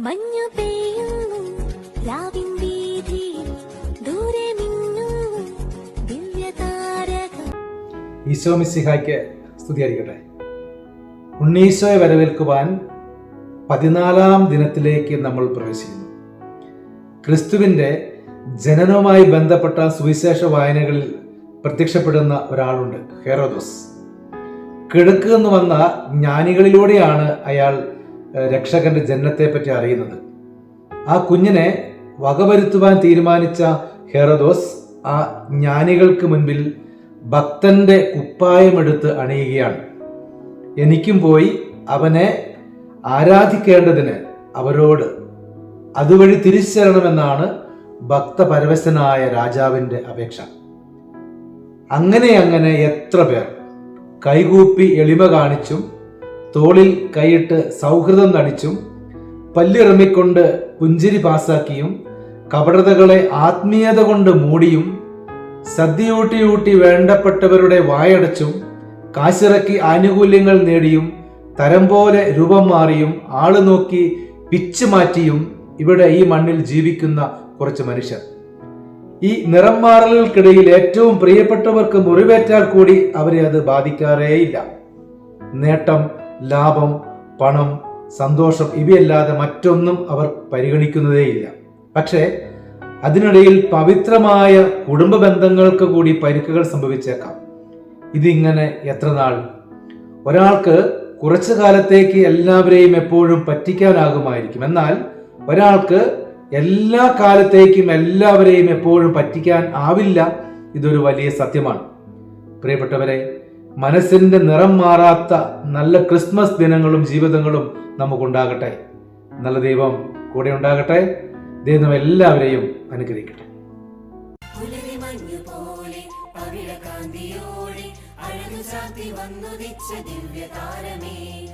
മഞ്ഞു പെയ്യുന്നു രാവിൻ വീതിയിൽ ദൂരെ ഈശോ മിസ്സിഹായ്ക്ക് സ്തുതിയായിരിക്കട്ടെ. ഉണ്ണീശോയെ വരവേൽക്കുവാൻ പതിനാലാം ദിനത്തിലേക്ക് നമ്മൾ പ്രവേശിക്കുന്നു. ക്രിസ്തുവിന്റെ ജനനവുമായി ബന്ധപ്പെട്ട സുവിശേഷ വായനകളിൽ പ്രത്യക്ഷപ്പെടുന്ന ഒരാളുണ്ട് ഹെറോദോസ്. കിഴക്ക് വന്ന ജ്ഞാനികളിലൂടെയാണ് അയാൾ രക്ഷകന്റെ ജനനത്തെപ്പറ്റി അറിയുന്നത്. ആ കുഞ്ഞിനെ വകവരുത്തുവാൻ തീരുമാനിച്ച ഹെറദോസ് ആ ജ്ഞാനികൾക്ക് മുൻപിൽ ഭക്തന്റെ കുപ്പായമെടുത്ത് അണിയുകയാണ്. എനിക്കും പോയി അവനെ ആരാധിക്കേണ്ടതിന് അവരോട് അതുവഴി തിരിച്ചരണമെന്നാണ് ഭക്തപരവശനായ രാജാവിന്റെ അപേക്ഷ. അങ്ങനെ അങ്ങനെ എത്ര പേർ കൈകൂപ്പി എളിമ കാണിച്ചും തോളിൽ കൈയിട്ട് സൗഹൃദം നടിച്ചും പല്ലിറമിക്കൊണ്ട് പുഞ്ചിരി പാസാക്കിയും കപടതകളെ ആത്മീയത കൊണ്ട് മൂടിയും സദ്യയൂട്ടിയൂട്ടി വേണ്ടപ്പെട്ടവരുടെ വായടച്ചും കാശിറക്കി ആനുകൂല്യങ്ങൾ നേടിയും തരം പോലെ രൂപം മാറിയും ആൾ നോക്കി പിച്ച് മാറ്റിയും ഇവിടെ ഈ മണ്ണിൽ ജീവിക്കുന്ന കുറച്ച് മനുഷ്യർ. ഈ നിറം മാറലുകൾക്കിടയിൽ ഏറ്റവും പ്രിയപ്പെട്ടവർക്ക് മുറിവേറ്റാൽ കൂടി അവരെ അത് ബാധിക്കാറേയില്ല. നേട്ടം ലാഭം പണം സന്തോഷം ഇവയല്ലാതെ മറ്റൊന്നും അവർ പരിഗണിക്കുന്നതേയില്ല. പക്ഷേ അതിനിടയിൽ പവിത്രമായ കുടുംബ ബന്ധങ്ങൾക്ക് കൂടി പരിക്കുകൾ സംഭവിച്ചേക്കാം. ഇതിങ്ങനെ എത്ര നാൾ? ഒരാൾക്ക് കുറച്ചു കാലത്തേക്ക് എല്ലാവരെയും എപ്പോഴും പറ്റിക്കാനാകുമായിരിക്കും. എന്നാൽ ഒരാൾക്ക് എല്ലാ കാലത്തേക്കും എല്ലാവരെയും എപ്പോഴും പറ്റിക്കാൻ ആവില്ല. ഇതൊരു വലിയ സത്യമാണ്. പ്രിയപ്പെട്ടവരെ മനസ്സിന്റെ നിറം മാറാത്ത നല്ല ക്രിസ്മസ് ദിനങ്ങളും ജീവിതങ്ങളും നമുക്കുണ്ടാകട്ടെ. നല്ല ദൈവം കൂടെ ഉണ്ടാകട്ടെ. ദൈവം എല്ലാവരെയും അനുഗ്രഹിക്കട്ടെ. ദിവ്യ താരമേ